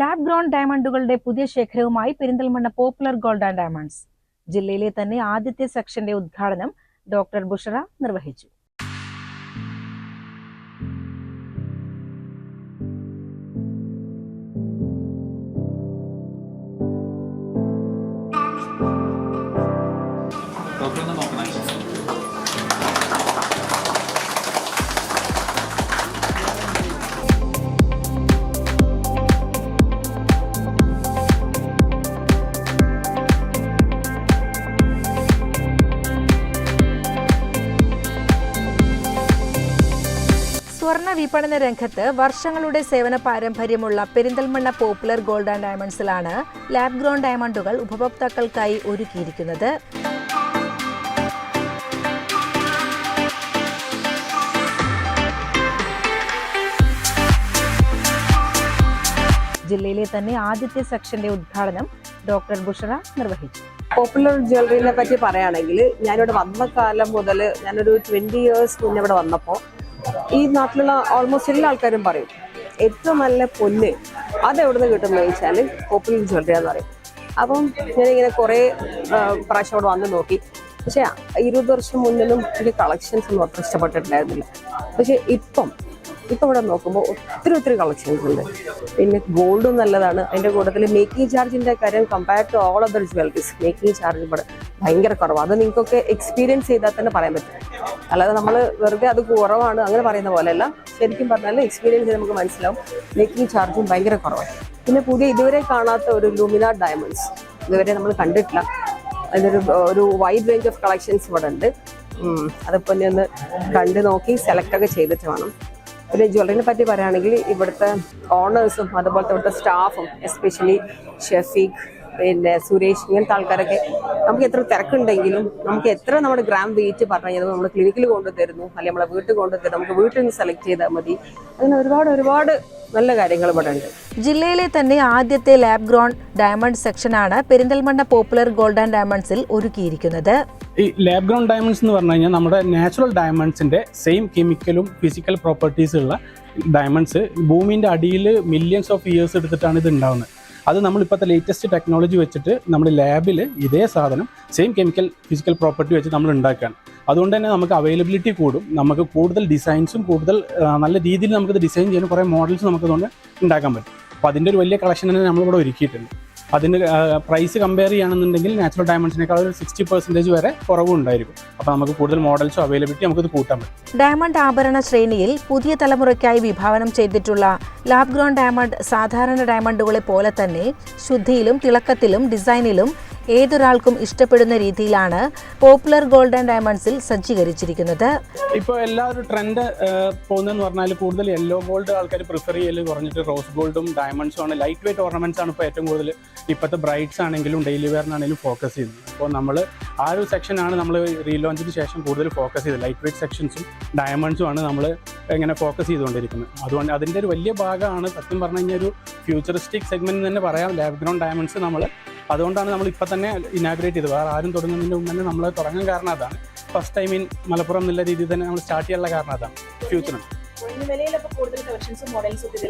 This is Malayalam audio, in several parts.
ലാബ് ഗ്രോൺ ഡയമണ്ടുകളുടെ പുതിയ ശേഖരവുമായി Perinthalmanna Popular Gold and Diamonds ജില്ലയിലെ തന്നെ ആദ്യത്തെ സെക്ഷന്റെ ഉദ്ഘാടനം ഡോക്ടർ ബുഷറ നിർവഹിച്ചു. ഡോക്ടർ സ്വർണ വിപണന രംഗത്ത് വർഷങ്ങളുടെ സേവന പാരമ്പര്യമുള്ള പെരിന്തൽമണ്ണ പോപ്പുലർ ഗോൾഡ് ആൻഡ് ഡയമണ്ട്സിലാണ് ലാബ് ഗ്രോൺ ഡയമണ്ടുകൾ ഉപഭോക്താക്കൾക്കായി ഒരുക്കിയിരിക്കുന്നത്. ജില്ലയിലെ തന്നെ ആദ്യത്തെ സെക്ഷന്റെ ഉദ്ഘാടനം ഡോക്ടർ ബുഷറ നിർവഹിച്ചു. പോപ്പുലർ ജ്വല്ലറിനെ പറ്റി പറയുകയാണെങ്കിൽ ഞാനിവിടെ വന്ന കാലം മുതൽ ഞാനൊരു ട്വന്റി ഇയേഴ്സ് മുന്നേ ഇവിടെ വന്നപ്പോൾ ഈ നാട്ടിലുള്ള ഓൾമോസ്റ്റ് എല്ലാ ആൾക്കാരും പറയും ഏറ്റവും നല്ല പൊന്ന് അതെവിടുന്ന് കിട്ടുമെന്ന് ചോദിച്ചാൽ പോപ്പുലർ ജ്വല്ലറി എന്ന് പറയും. അപ്പം ഞാനിങ്ങനെ കുറേ പ്രാവശ്യം അവിടെ വന്ന് നോക്കി. പക്ഷെ ഇരുപത് വർഷം മുന്നിലും എനിക്ക് കളക്ഷൻസ് ഒന്നും അത്ര ഇഷ്ടപ്പെട്ടിട്ടുണ്ടായിരുന്നില്ല. പക്ഷെ ഇപ്പം ഇപ്പം ഇവിടെ നോക്കുമ്പോൾ ഒത്തിരി ഒത്തിരി കളക്ഷൻസ് ഉണ്ട്. പിന്നെ ഗോൾഡും നല്ലതാണ്. അതിന്റെ കൂട്ടത്തിൽ മേക്കിംഗ് ചാർജിന്റെ കാര്യം compare to all other jewelleries making charge ഇവിടെ ഭയങ്കര കുറവാണ് അത് നിങ്ങൾക്കൊക്കെ എക്സ്പീരിയൻസ് ചെയ്താൽ തന്നെ പറയാൻ പറ്റും. അല്ലാതെ നമ്മൾ വെറുതെ അത് കുറവാണ് അങ്ങനെ പറയുന്ന പോലെയല്ല. ശരിക്കും പറഞ്ഞാൽ എക്സ്പീരിയൻസ് ചെയ്ത് നമുക്ക് മനസ്സിലാവും. മേക്കിംഗ് ചാർജും ഭയങ്കര കുറവാണ്. പിന്നെ പുതിയ ഇതുവരെ കാണാത്ത ഒരു ലൂമിന ഡയമണ്ട്സ് ഇതുവരെ നമ്മൾ കണ്ടിട്ടില്ല. അതിനൊരു ഒരു വൈഡ് റേഞ്ച് ഓഫ് കളക്ഷൻസ് ഇവിടെ ഉണ്ട്. അതിപ്പോൾ ഒന്ന് കണ്ടു നോക്കി സെലക്ട് ഒക്കെ ചെയ്തിട്ട് വേണം. പിന്നെ ജ്വല്ലറിനെ പറ്റി പറയുകയാണെങ്കിൽ ഇവിടുത്തെ ഓണേഴ്സും അതുപോലത്തെ ഇവിടുത്തെ സ്റ്റാഫും എസ്പെഷ്യലി ഷെഫീഖ് പിന്നെ സുരേഷ് ഇങ്ങനത്തെ ആൾക്കാരൊക്കെ നമുക്ക് എത്ര തിരക്കുണ്ടെങ്കിലും നമുക്ക് എത്ര നമ്മുടെ ഗ്രാം വെയിറ്റ് പറഞ്ഞു കഴിഞ്ഞാൽ നമ്മൾ ക്ലിനിക്കിൽ കൊണ്ടുതരുന്നു അല്ലെങ്കിൽ നമ്മളെ വീട്ടിൽ കൊണ്ടുതരുന്നു നമുക്ക് വീട്ടിൽ നിന്ന് സെലക്ട് ചെയ്താൽ മതി. അങ്ങനെ ഒരുപാട് ഒരുപാട് നല്ല കാര്യങ്ങൾ ഇവിടെ ഉണ്ട്. ജില്ലയിലെ തന്നെ ആദ്യത്തെ ലാബ് ഗ്രോൺ ഡയമണ്ട് സെക്ഷനാണ് പെരിന്തൽമണ്ണ പോപ്പുലർ ഗോൾഡ് ആൻഡ് ഡയമണ്ട്സിൽ ഒരുക്കിയിരിക്കുന്നത്. ഈ ലാബ് ഗ്രൗണ്ട് ഡയമണ്ട്സ് എന്ന് പറഞ്ഞു കഴിഞ്ഞാൽ നമ്മുടെ നാച്ചുറൽ ഡയമണ്ട്സിന്റെ സെയിം കെമിക്കലും ഫിസിക്കൽ പ്രോപ്പർട്ടീസ് ഉള്ള ഡയമണ്ട്സ് ഭൂമിന്റെ അടിയിൽ മില്യൺസ് ഓഫ് ഇയേഴ്സ് എടുത്തിട്ടാണ് ഇത് ഉണ്ടാവുന്നത്. അത് നമ്മൾ ഇപ്പോഴത്തെ ലേറ്റസ്റ്റ് ടെക്നോളജി വെച്ചിട്ട് നമ്മൾ ലാബിൽ ഇതേ സാധനം സെയിം കെമിക്കൽ ഫിസിക്കൽ പ്രോപ്പർട്ടി വെച്ച് നമ്മൾ ഉണ്ടാക്കുകയാണ്. അതുകൊണ്ട് തന്നെ നമുക്ക് അവൈലബിലിറ്റി കൂടും. നമുക്ക് കൂടുതൽ ഡിസൈൻസും കൂടുതൽ നല്ല രീതിയിൽ നമുക്കിത് ഡിസൈൻ ചെയ്യുന്ന കുറേ മോഡൽസ് നമുക്കതുകൊണ്ട് ഉണ്ടാക്കാൻ പറ്റും. അപ്പോൾ അതിന്റെ ഒരു വലിയ കളക്ഷൻ തന്നെ നമ്മളിവിടെ ഒരുക്കിയിട്ടുണ്ട്. അതിന്റെ പ്രൈസ് കമ്പയർ ചെയ്യുകയാണെന്നുണ്ടെങ്കിൽ നാച്ചുറൽ ഡയമണ്ട്സിനേക്കാൾ ഒരു സിക്സ്റ്റി പെർസെന്റേജ് വരെ കുറവ് ഉണ്ടായിരിക്കും അപ്പോൾ നമുക്ക് കൂടുതൽ മോഡൽസും അവൈലബിലിറ്റി നമുക്കിത് കൂട്ടാൻ പറ്റും. ഡയമണ്ട് ആഭരണ ശ്രേണിയിൽ പുതിയ തലമുറയ്ക്കായി വിഭാവനം ചെയ്തിട്ടുള്ള ലാബ് ഗ്രോൺ ഡയമണ്ട് സാധാരണ ഡയമണ്ടുകളെ പോലെ തന്നെ ശുദ്ധിയിലും തിളക്കത്തിലും ഡിസൈനിലും ഏതൊരാൾക്കും ഇഷ്ടപ്പെടുന്ന രീതിയിലാണ് പോപ്പുലർ ഗോൾഡൻ ഡയമണ്ട്സിൽ സജ്ജീകരിച്ചിരിക്കുന്നത്. ഇപ്പോൾ എല്ലാ ഒരു ട്രെൻഡ് പോകുന്നതെന്ന് പറഞ്ഞാൽ കൂടുതൽ യെല്ലോ ഗോൾഡ് ആൾക്കാർ പ്രിഫർ ചെയ്യൽ കുറഞ്ഞിട്ട് റോസ് ഗോൾഡും ഡയമണ്ട്സും ആണ്. ലൈറ്റ് വെയിറ്റ് ഓർണമെന്റ്സ് ആണ് ഇപ്പോൾ ഏറ്റവും കൂടുതൽ ഇപ്പോഴത്തെ ബ്രൈറ്റ്സ് ആണെങ്കിലും ഡെയിലി വെയറിനാണെങ്കിലും ഫോക്കസ് ചെയ്യുന്നത്. അപ്പോൾ നമ്മൾ ആ ഒരു സെക്ഷനാണ് നമ്മൾ റീലോഞ്ചിന് ശേഷം കൂടുതൽ ഫോക്കസ് ചെയ്തത്. ലൈറ്റ് വെയിറ്റ് സെക്ഷൻസും ഡയമണ്ട്സും ആണ് നമ്മൾ ഇങ്ങനെ ഫോക്കസ് ചെയ്തുകൊണ്ടിരിക്കുന്നത്. അതുകൊണ്ട് അതിന്റെ ഒരു വലിയ ഭാഗമാണ് സത്യം പറഞ്ഞു കഴിഞ്ഞാൽ ഒരു ഫ്യൂച്ചറിസ്റ്റിക് സെഗ്മെന്റ് തന്നെ പറയാം. ലാബ് ഗ്രൗണ്ട് ഡയമണ്ട്സ് നമ്മൾ. അതുകൊണ്ടാണ് നമ്മൾ ഇപ്പം തന്നെ ഇനാഗ്രേറ്റ് ചെയ്തത്. വേറെ ആരും തുടങ്ങുന്നതിന് മുമ്പ് തന്നെ നമ്മൾ തുടങ്ങാൻ കാരണം അതാണ്. ഫസ്റ്റ് ടൈം ഇൻ മലപ്പുറം എന്നുള്ള രീതിയിൽ തന്നെ നമ്മൾ സ്റ്റാർട്ട് ചെയ്യാനുള്ള കാരണം അതാണ്. ഫ്യൂച്ചറുണ്ട്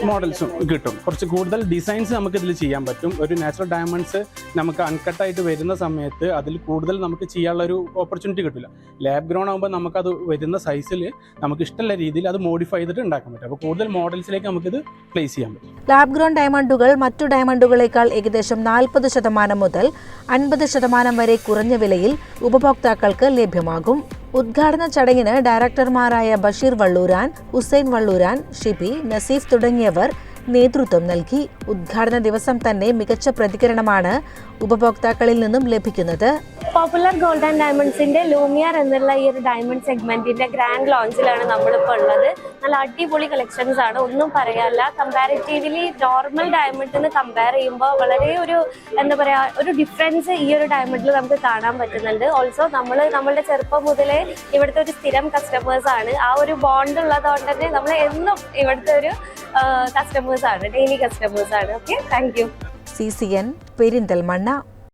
മോഡൽസും കിട്ടും. കുറച്ച് കൂടുതൽ ഡിസൈൻസ് നമുക്ക് ഇതിൽ ചെയ്യാൻ പറ്റും. ഒരു നാച്ചുറൽ ഡയമണ്ട്സ് നമുക്ക് അൺകട്ടായിട്ട് വരുന്ന സമയത്ത് അതിൽ കൂടുതൽ നമുക്ക് ചെയ്യാനുള്ള ഒരു ഓപ്പർച്യൂണിറ്റി കിട്ടില്ല. ലാബ് ഗ്രൗൺ ആകുമ്പോൾ നമുക്കത് വരുന്ന സൈസിൽ നമുക്ക് ഇഷ്ടമുള്ള രീതിയിൽ അത് മോഡിഫൈ ചെയ്തിട്ട് ഉണ്ടാക്കാൻ പറ്റും. അപ്പോൾ കൂടുതൽ മോഡൽസിലേക്ക് നമുക്കിത് പ്ലേസ് ചെയ്യാൻ പറ്റും. ലാബ് ഗ്രോൺ ഡയമണ്ടുകൾ മറ്റു ഡയമണ്ടുകളേക്കാൾ ഏകദേശം നാൽപ്പത് ശതമാനം മുതൽ അൻപത് ശതമാനം വരെ കുറഞ്ഞ വിലയിൽ ഉപഭോക്താക്കൾക്ക് ലഭ്യമാകും. ഉദ്ഘാടന ചടങ്ങിന് ഡയറക്ടർമാരായ ബഷീർ വള്ളൂരാൻ ഹുസൈൻ വള്ളൂരാൻ ഷിബി നസീഫ് തുടങ്ങിയവർ നേതൃത്വം നൽകി. ഉദ്ഘാടന ദിവസം തന്നെ മികച്ച പ്രതികരണമാണ് ഉപഭോക്താക്കളിൽ നിന്നും ലഭിക്കുന്നത്. പോപ്പുലർ ഗോൾഡ് ആൻഡ് ഡയമണ്ട്സിന്റെ ലൂമിയർ എന്നുള്ള ഈ ഒരു ഡയമണ്ട് സെഗ്മെന്റിന്റെ ഗ്രാൻഡ് ലോഞ്ചിലാണ് നമ്മളിപ്പോൾ ഉള്ളത്. നല്ല അടിപൊളി കളക്ഷൻസ് ആണ്. ഒന്നും പറയാനില്ല. കമ്പാരിറ്റീവ്ലി നോർമൽ ഡയമണ്ടിന് കമ്പയർ ചെയ്യുമ്പോൾ വളരെ ഒരു എന്താ പറയാ ഒരു ഡിഫറൻസ് ഈ ഒരു ഡയമണ്ടിൽ നമുക്ക് കാണാൻ പറ്റുന്നുണ്ട്. ഓൾസോ നമ്മൾ നമ്മളുടെ ചെറുപ്പം മുതലേ ഇവിടുത്തെ ഒരു സ്ഥിരം കസ്റ്റമേഴ്സ് ആണ്. ആ ഒരു ബോണ്ട് ഉള്ളതുകൊണ്ട് തന്നെ നമ്മൾ എന്നും ഇവിടുത്തെ ഒരു കസ്റ്റമേഴ്സ് ആണ്. ഡെയിലി കസ്റ്റമേഴ്സ് ആണ്. Okay thank you C C N Perinthalmanna